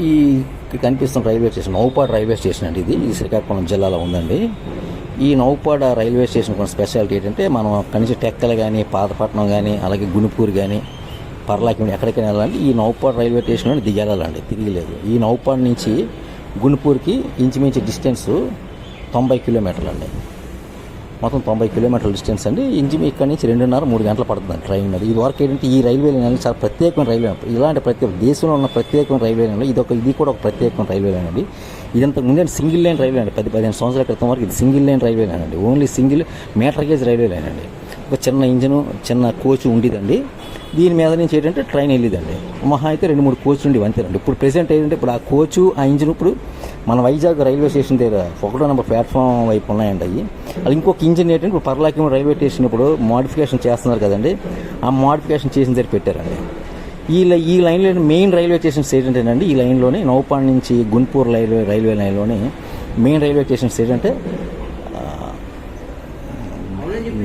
ఈ కనిపిస్తున్న railway station Naupada railway station అండి ఇది. ఇది శ్రీకాకుళం జిల్లాలో ఉందండి. ఈ నౌపాడ రైల్వే స్టేషన్ కొన్ని స్పెషాలిటీ ఏంటంటే మనం అక్కడి నుంచి టెక్కలు కానీ పాతపట్నం కానీ అలాగే గుణుపూర్ కానీ పర్లాకి ఎక్కడికైనా వెళ్ళాలంటే ఈ నౌపాడ రైల్వే స్టేషన్లో దిగేళ్ళాలండి తిరిగిలేదు. ఈ నౌపాడ నుంచి గుణుపూర్కి ఇంచుమించు డిస్టెన్స్ తొంభై కిలోమీటర్లు అండి మొత్తం తొంభై కిలోమీటర్ల డిస్టెన్స్ అండి. ఇంజిన్ ఇక్కడ నుంచి రెండున్నర మూడు గంటలు పడుతుంది ట్రైన్ అది ఇది వరకు ఏంటంటే ఈ రైల్వే లైన్ అనేది చాలా ప్రత్యేకమైన రైల్వే ఇలాంటి ప్రత్యేక దేశంలో ఉన్న ప్రత్యేకమైన రైల్వే లైన్లో ఇది ఒక ఇది కూడా ఒక ప్రత్యేకమైన రైల్వే లైన్ అండి. ఇదంతా ముందే సింగిల్ లైన్ రైల్వే అండి. పది పదిహేను సంవత్సరాల క్రితం వరకు ఇది సింగిల్ లైన్ రైల్వే లైన్ అండి. Only single metre gauge railway line అండి. ఒక చిన్న ఇంజను చిన్న కోచ్ ఉండేదండి. దీని మీద నుంచి ఏంటంటే ట్రైన్ వెళ్ళేదండి. మహా అయితే రెండు మూడు కోచ్లు ఉండేవి అంతేనండి ఇప్పుడు ప్రెసెంట్ ఏంటంటే ఇప్పుడు ఆ కోచ్ ఆ ఇంజిన్ ఇప్పుడు మన వైజాగ్ రైల్వే స్టేషన్ దగ్గర ఒకటో నెంబర్ ప్లాట్ఫామ్ వైపు ఉన్నాయండి అవి. అది ఇంకొక ఇంజిన్ ఏంటంటే ఇప్పుడు పర్లాకి రైల్వే స్టేషన్ ఇప్పుడు మోడిఫికేషన్ చేస్తున్నారు కదండి. ఆ మోడిఫికేషన్ చేసిన దగ్గర పెట్టారండి. ఈ లై ఈ లైన్లో మెయిన్ రైల్వే స్టేషన్స్ ఏంటంటేనండి ఈ లైన్లోనే నౌపాడ్ నుంచి గున్పూర్ రైల్వే రైల్వే లైన్లోనే మెయిన్ రైల్వే స్టేషన్స్ ఏంటంటే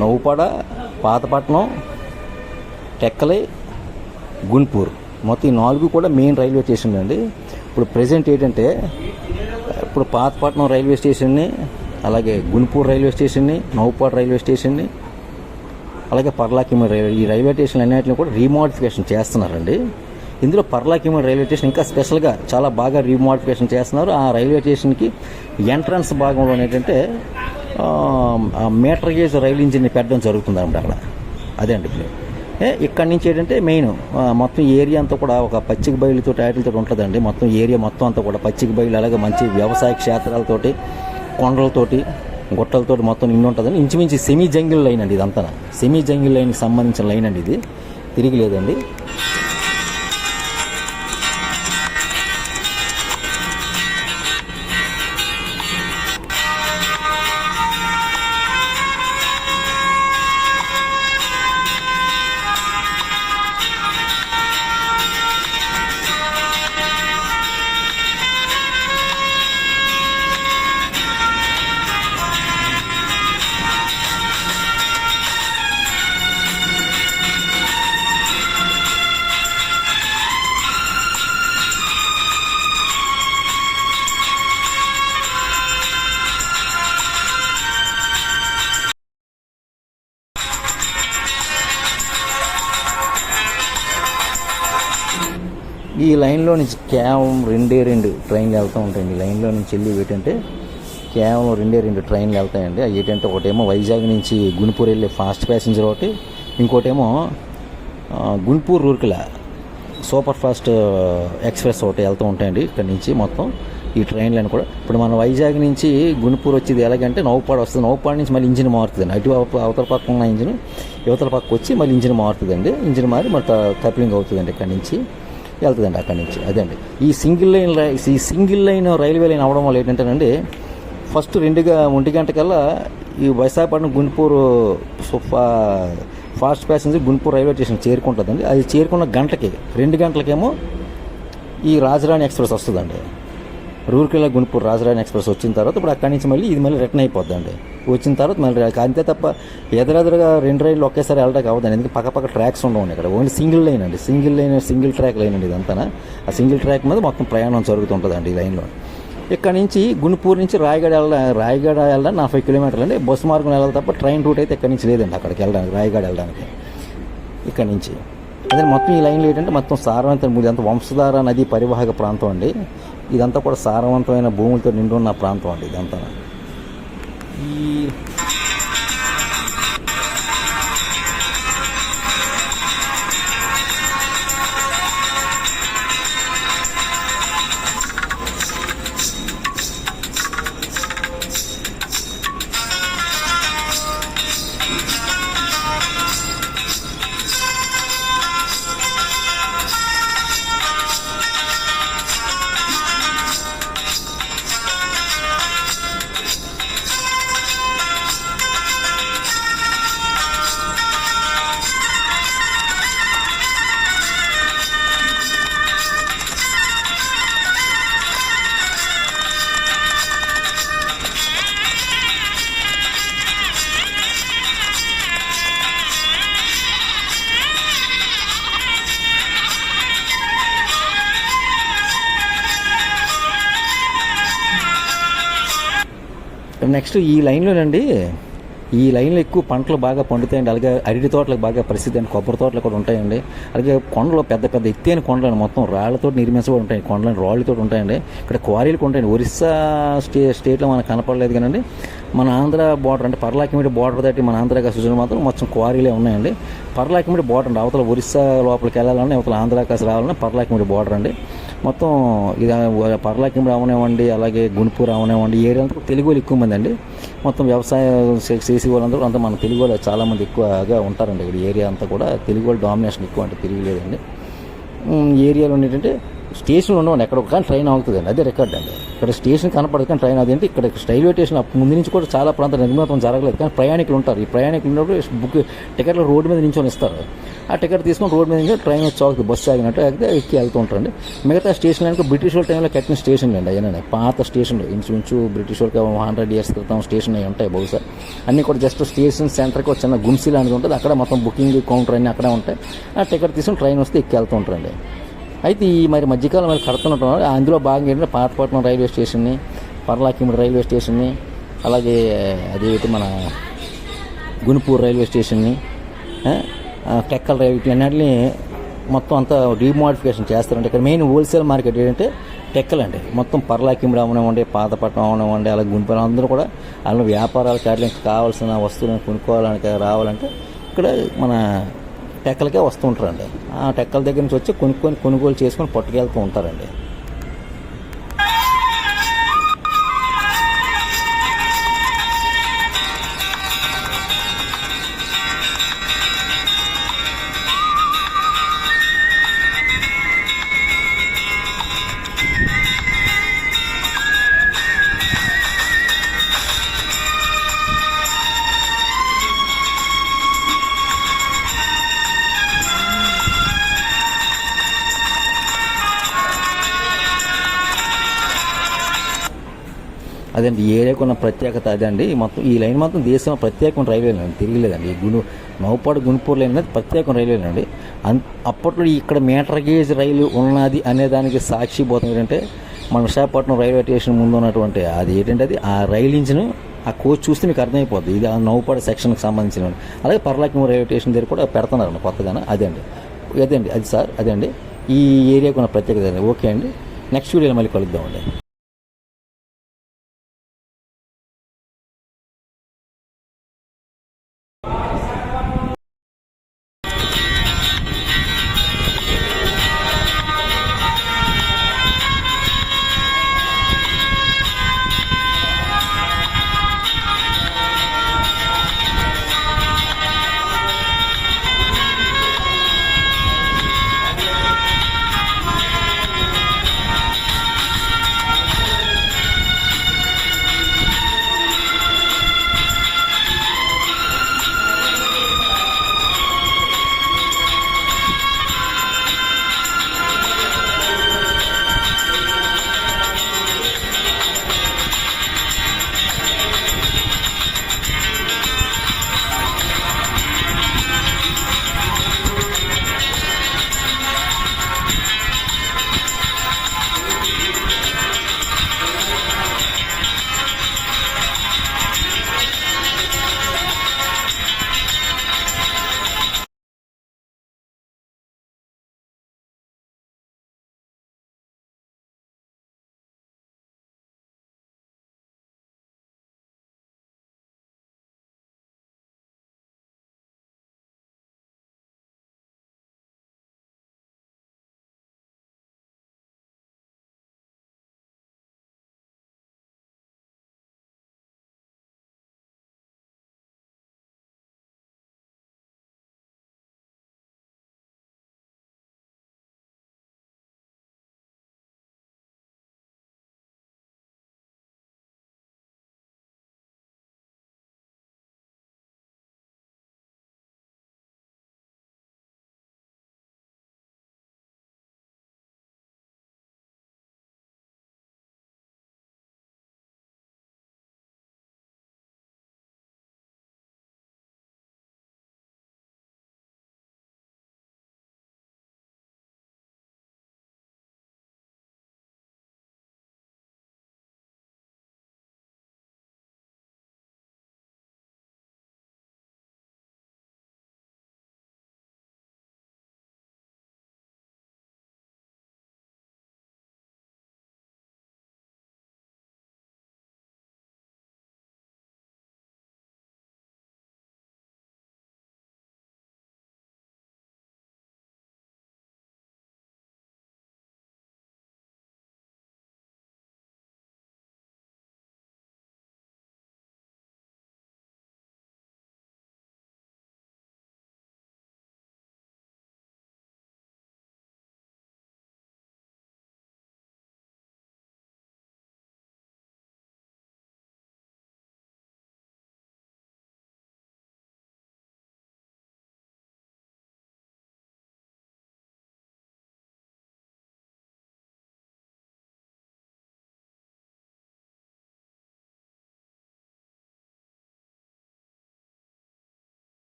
నౌపాడ పాతపట్నం టెక్కలై గుంటూరు. మొత్తం ఈ నాలుగు కూడా మెయిన్ రైల్వే స్టేషన్ అండి. ఇప్పుడు ప్రజెంట్ ఏంటంటే ఇప్పుడు పాతపట్నం రైల్వే స్టేషన్ని అలాగే గుంటూరు రైల్వే స్టేషన్ని నౌపాడు రైల్వే స్టేషన్ని అలాగే పర్లాకిమ రైల్వే ఈ రైల్వే స్టేషన్ అన్నింటిని కూడా రీమోడిఫికేషన్ చేస్తున్నారండి. ఇందులో పర్లాకిమ రైల్వే స్టేషన్ ఇంకా స్పెషల్గా చాలా బాగా రీమోడిఫికేషన్ చేస్తున్నారు. ఆ రైల్వే స్టేషన్కి ఎంట్రన్స్ భాగంలో ఏంటంటే మీటర్ గేజ్ రైలు ఇంజిన్ని పెట్టడం జరుగుతుంది అనమాట అక్కడ. అదే అండి ఇప్పుడు. ఏ, ఇక్కడి నుంచి ఏంటంటే మెయిన్ మొత్తం ఏరియా అంతా కూడా ఒక పచ్చిక బయలుతో టైటిల్తో ఉంటుందండి. మొత్తం ఏరియా మొత్తం అంతా కూడా పచ్చిక బయలు అలాగే మంచి వ్యవసాయ క్షేత్రాలతోటి కొండలతోటి గుట్టలతోటి మొత్తం నిండి ఉంటుందని ఇంచుమించు సెమీ జంగిల్ లైన్ అండి ఇదంతా సెమీ జంగిల్ లైన్కి సంబంధించిన లైన్ అండి ఇది. తిరిగి లేదండి. ఈ లైన్లో నుంచి కేవలం రెండే రెండు ట్రైన్లు వెళ్తూ ఉంటాయండి. ఈ లైన్లో నుంచి వెళ్ళి ఏంటంటే కేవలం రెండే రెండు ట్రైన్లు వెళ్తాయండి. అవి ఏంటంటే ఒకటేమో వైజాగ్ నుంచి గుంటూరు వెళ్ళే ఫాస్ట్ ప్యాసింజర్ ఒకటి ఇంకోటేమో ఆ, Guntur Rourkela super fast express ఒకటి వెళ్తూ ఉంటాయండి. ఇక్కడ నుంచి మొత్తం ఈ ట్రైన్లను కూడా. ఇప్పుడు మన వైజాగ్ నుంచి గుంటూరు వచ్చేది ఎలాగంటే నౌపాడు వస్తుంది. నౌపాడు నుంచి మళ్ళీ ఇంజిన్ మారుతుందండి. అటు అవతల పక్క ఉన్న ఇంజిన్ యువతల పక్క వచ్చి మళ్ళీ ఇంజిన్ మారుతుందండి. ఇంజిన్ మారి మరి కప్లింగ్ అవుతుందండి ఇక్కడ నుంచి. వెళ్తుందండి అక్కడి నుంచి. అదండి ఈ సింగిల్ లైన్ ఈ సింగిల్ లైన్ రైల్వే లైన్ అవడం వల్ల ఏంటంటేనండి ఫస్ట్ రెండుగా ఒంటి గంటకల్లా ఈ Visakhapatnam Guntur fast passenger Guntur railway station చేరుకుంటుందండి. అది చేరుకున్న గంటకి రెండు గంటలకేమో ఈ రాజరాణి ఎక్స్ప్రెస్ వస్తుందండి. రూర్కెళ్ళ గుణపూర్ రాజరాణి ఎక్స్ప్రెస్ వచ్చిన తర్వాత ఇప్పుడు అక్కడి నుంచి మళ్ళీ ఇది మళ్ళీ రిటర్న్ అయిపోద్దండి. వచ్చిన తర్వాత మళ్ళీ అంతే తప్ప ఎదురెదురుగా రెండు రైళ్ళు ఒకేసారి వెళ్ళడానికి అవ్వదండి. ఎందుకంటే పక్క పక్క ట్రాక్స్ ఉండవు ఇక్కడ. ఓన్లీ సింగిల్ లైన్ అండి. Single line single track line అండి ఇదంతా ఆ సింగిల్ ట్రాక్ మీద మొత్తం ప్రయాణం జరుగుతుంటుందండి ఈ లైన్లో. ఇక్కడ నుంచి గుంటూరు నుంచి రాయగడ వెళ్ళ రాయగడ వెళ్ళడానికి నలభై కిలోమీటర్లు అండి. బస్సు మార్గం వెళ్ళాలి తప్ప ట్రైన్ రూట్ అయితే ఇక్కడ నుంచి లేదండి అక్కడికి వెళ్ళడానికి రాయగడ వెళ్ళడానికి. ఇక్కడ నుంచి. అదే మొత్తం ఈ లైన్లో ఏంటంటే మొత్తం సారవంతం ముందు అంత వంశధార నది పరివాహక ప్రాంతం అండి. ఇదంతా కూడా సారవంతమైన భూములతో నిండి ఉన్న ప్రాంతం అండి ఇదంతా. ఈ నెక్స్ట్ ఈ లైన్లోనండి ఈ లైన్లో ఎక్కువ పంటలు బాగా పండుతాయండి. అలాగే అరటి తోటలకు బాగా ప్రసిద్ధి అండి కొబ్బరి తోటలు కూడా ఉంటాయండి. అలాగే కొండలు పెద్ద పెద్ద ఎత్తైన కొండలు మొత్తం రాళ్ళతో నిర్మించబడి ఉంటాయి. కొండలు రాళ్ళతో ఉంటాయండి. ఇక్కడ క్వారీలు ఉంటాయండి. ఒరిస్సా స్టే స్టేట్లో మనకు కనపడలేదు కానండి. మన ఆంధ్ర బార్డర్ అంటే పర్లాకిమిడి బార్డర్ దాటి మన ఆంధ్ర సుజన మాత్రం మొత్తం క్వారీలే ఉన్నాయండి. పర్లాకిమిడి బార్డర్ అండి. అవతల ఒరిస్సా లోపలికి వెళ్ళాలన్నా అవతల ఆంధ్రాకాశ రావాలని పర్లాకిమిడి బార్డర్ అండి. మొత్తం ఇది పర్లాకిం రావనివ్వండి అలాగే గుణుపు రావనివ్వండి ఏరియా అంతా తెలుగు వాళ్ళు ఎక్కువ మంది అండి. మొత్తం వ్యవసాయం చేసే వాళ్ళందరూ అంతా మన తెలుగు వాళ్ళు చాలామంది ఎక్కువగా ఉంటారండి ఇక్కడ ఏరియా అంతా కూడా. తెలుగు వాళ్ళు డామినేషన్ ఎక్కువ అంటే తిరిగి లేదండి. ఏరియాలో ఏంటంటే స్టేషన్లో ఉన్నవాడు ఎక్కడ కానీ ట్రైన్ ఆగుతుందండి. అదే రికార్డ్ అండి. ఇక్కడ స్టేషన్ కనపడదు కానీ ట్రైన్ అదేంటి ఇక్కడ రైల్వే స్టేషన్ ముందు నుంచి కూడా చాలా ప్రాంత నిర్మాతం జరగలేదు. కానీ ప్రయాణికులు ఉంటారు. ఈ ప్రయాణికులు ఉన్నప్పుడు బుక్ టికెట్లు రోడ్డు మీద నించొని ఇస్తారు. ఆ టికెట్ తీసుకొని రోడ్డు మీద నుంచి ట్రైన్ వచ్చి ఆగుతుంది బస్సు ఆగినట్టు ఆగితే ఎక్కి వెళ్తూ ఉంటారండి. మిగతా స్టేషన్ అంటే బ్రిటిష్ వాళ్ళ టైంలో కట్టిన స్టేషన్లు అండి అయ్యానండి పాత స్టేషన్లు. ఇంచుమించు బ్రిటిష్ వాళ్ళకి హండ్రెడ్ ఇయర్స్ క్రితం స్టేషన్ అవి ఉంటాయి బహుశా. అన్నీ కూడా జస్ట్ స్టేషన్ సెంటర్కి ఒక చిన్న అనేది లాంటిది ఉంటుంది. అక్కడ మొత్తం బుకింగ్ కౌంటర్ అన్నీ అక్కడే ఉంటాయి. ఆ టికెట్ తీసుకొని ట్రైన్ వస్తే ఎక్కి వెళ్తూ ఉంటారండి. అయితే ఈ మరి మధ్యకాలం మరి కడుతున్నట్టు అందులో భాగంగా ఏంటంటే పాతపట్నం రైల్వే స్టేషన్ని పర్లాకిమిడి రైల్వే స్టేషన్ని అలాగే అదేవిధంగా మన గుణపూర్ రైల్వే స్టేషన్ని టెక్కల టెక్కల్ రైల్వే ఇట్లన్నిటిని మొత్తం అంతా డీమోడిఫికేషన్ చేస్తారంటే ఇక్కడ మెయిన్ హోల్సేల్ మార్కెట్ ఏంటంటే టెక్కల్ అండి. మొత్తం పర్లాకిమిడి అవనివ్వండి పాతపట్నం అవనివ్వండి అలాగే గుంటూరు అందరూ కూడా అలా వ్యాపారాలు కావడానికి కావాల్సిన వస్తువులను కొనుక్కోవాలని రావాలంటే ఇక్కడ మన టెక్కలకే వస్తూ ఉంటారండి. ఆ టెక్కల దగ్గర నుంచి వచ్చి కొనుక్కొని కొనుగోలు చేసుకొని పట్టుకెళ్తూ ఉంటారండి. అదండి ఈ ఏరియాకు ఉన్న ప్రత్యేకత అదండి. మొత్తం ఈ లైన్ మొత్తం దేశంలో ప్రత్యేకమైన రైల్వే లైన్ తిరిగిలేదండి ఈ గును నౌపాడు గుణపూర్ లైన్ అనేది ప్రత్యేకమైన రైల్వే లైన్ అండి. అన్ అప్పట్లో ఇక్కడ మీటర్ గేజ్ రైలు ఉన్నది అనే దానికి సాక్షిపోతం ఏంటంటే మన విశాఖపట్నం రైల్వే స్టేషన్ ముందు ఉన్నటువంటి అది ఏంటంటే అది ఆ రైలు ఇంజిన్ ఆ కోచ్ చూస్తే మీకు అర్థమైపోద్ది. ఇది ఆ నౌపాడు సెక్షన్కి సంబంధించిన అలాగే పర్లాకిం రైల్వే స్టేషన్ దగ్గర కూడా పెడుతున్నారండి కొత్తగానే. అదే అండి అదే అండి అది సార్ అదే అండి ఈ ఏరియాకు ఉన్న ప్రత్యేకత అండి ఓకే అండి. నెక్స్ట్ వీడియోలో మళ్ళీ కలుద్దామండి.